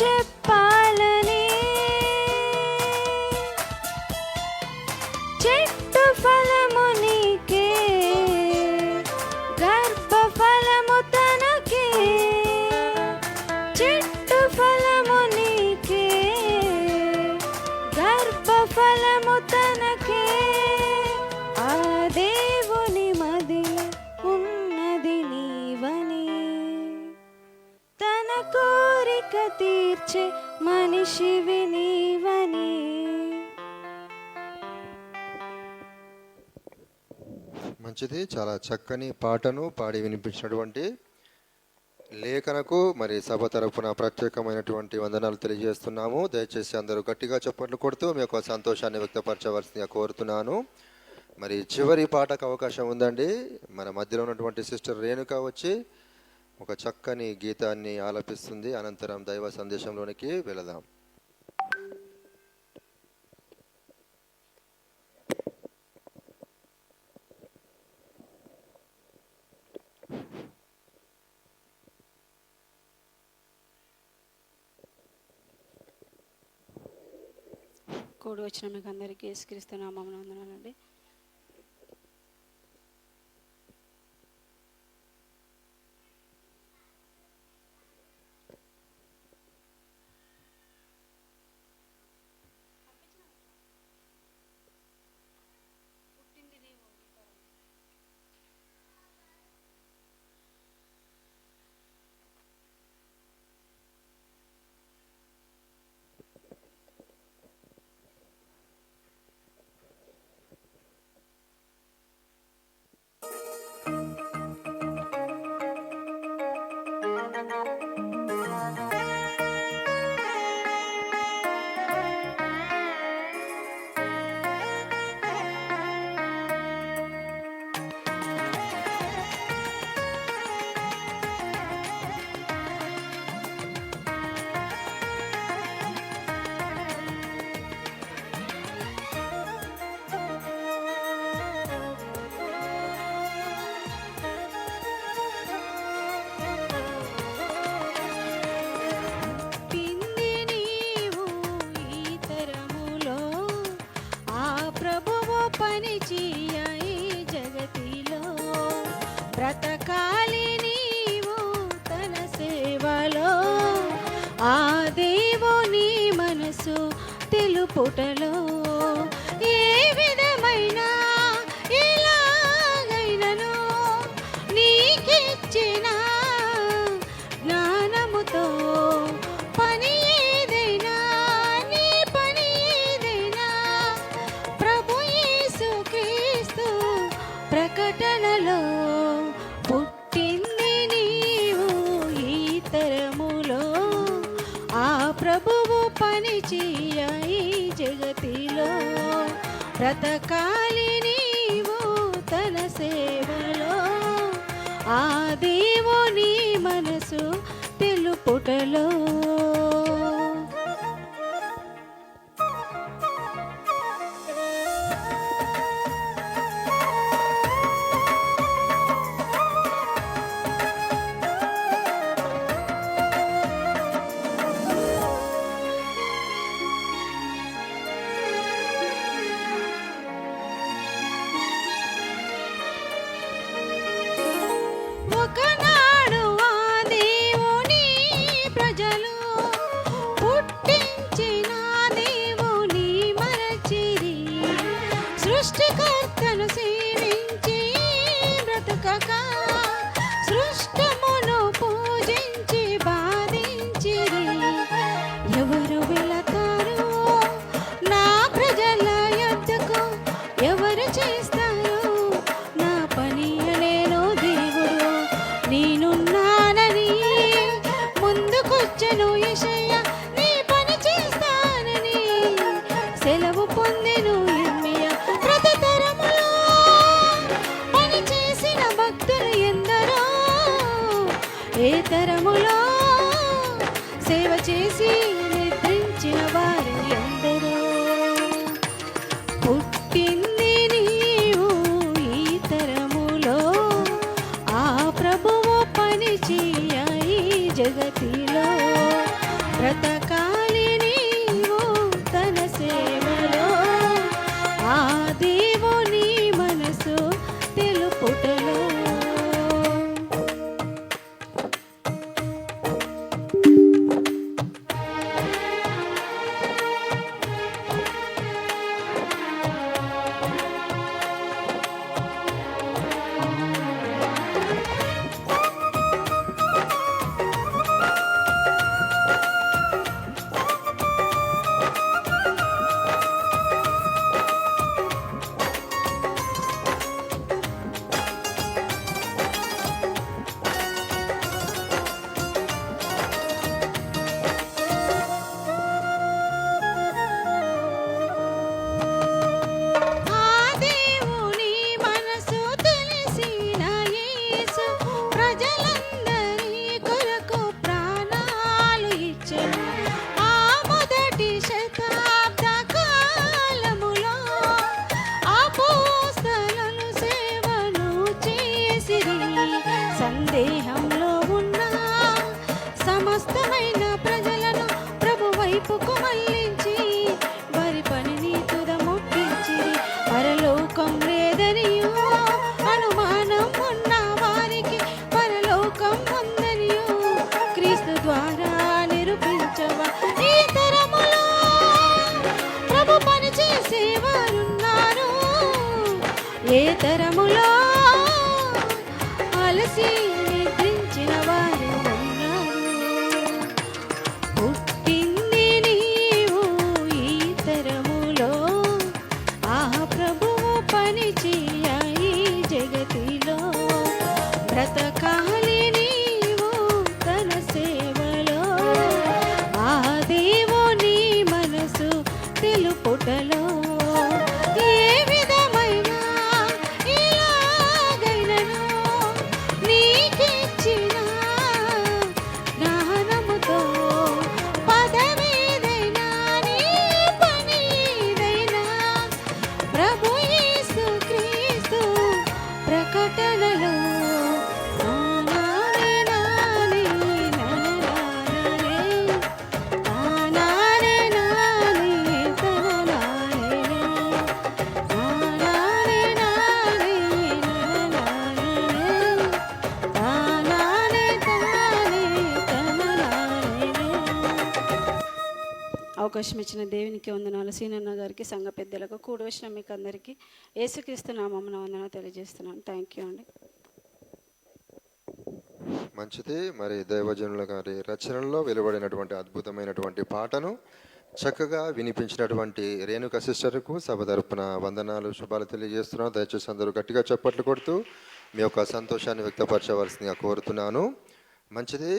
చెప్పాలని. చెట్టు ఫలము నీకే గర్భ తీర్చే మనిషివి నీవని మంచిది చాలా చక్కని పాటను పాడి వినిపించినటువంటి లేఖనకు మరి సభ తరపున ప్రత్యేకమైనటువంటి వందనాలు తెలియజేస్తున్నాము. దయచేసి అందరూ గట్టిగా చప్పట్లు కొడుతూ మీ యొక్క సంతోషాన్ని వ్యక్తపరచవలసిందిగా కోరుతున్నాను. మరి చివరి పాటకు అవకాశం ఉందండి. మన మధ్యలో ఉన్నటువంటి సిస్టర్ రేణుక వచ్చి ఒక చక్కని గీతాన్ని ఆలపిస్తుంది. అనంతరం దైవ సందేశంలోనికి వెళదాం. కూడి వచ్చిన మీకు అందరికీ యేసుక్రీస్తు నామమున వందనాలండి. పని చేయ జగతిలో. బ్రతకాలి నీవు తన సేవలో. ఆ దేవుని మనసు తెలుపుటలో. ఏ విధ బ్రతకాలి నీవు తన సేవలో ఆ దేవుని మనసు తెలుపుటలో. ఏ తరములో సేవ చేసి তুলসী అవకాశం ఇచ్చిన దేవునికి వందనాలు. సీనన్న గారికి సంఘ పెద్దలకు కూడి వచ్చిన మీకు అందరికీ ఏసుక్రీస్తు నామమున వందన తెలియజేస్తున్నాను. థ్యాంక్ యూ అండి. మంచిది. మరి దైవజనుల గారి రచనల్లో వెలువడినటువంటి అద్భుతమైనటువంటి పాటను చక్కగా వినిపించినటువంటి రేణుక సిస్టర్కు సభ తరపున వందనాలు శుభాలు తెలియజేస్తున్నాను. దయచేసి అందరూ గట్టిగా చప్పట్లు కొడుతూ మీ యొక్క సంతోషాన్ని వ్యక్తపరచవలసిందిగా కోరుతున్నాను. మంచిది.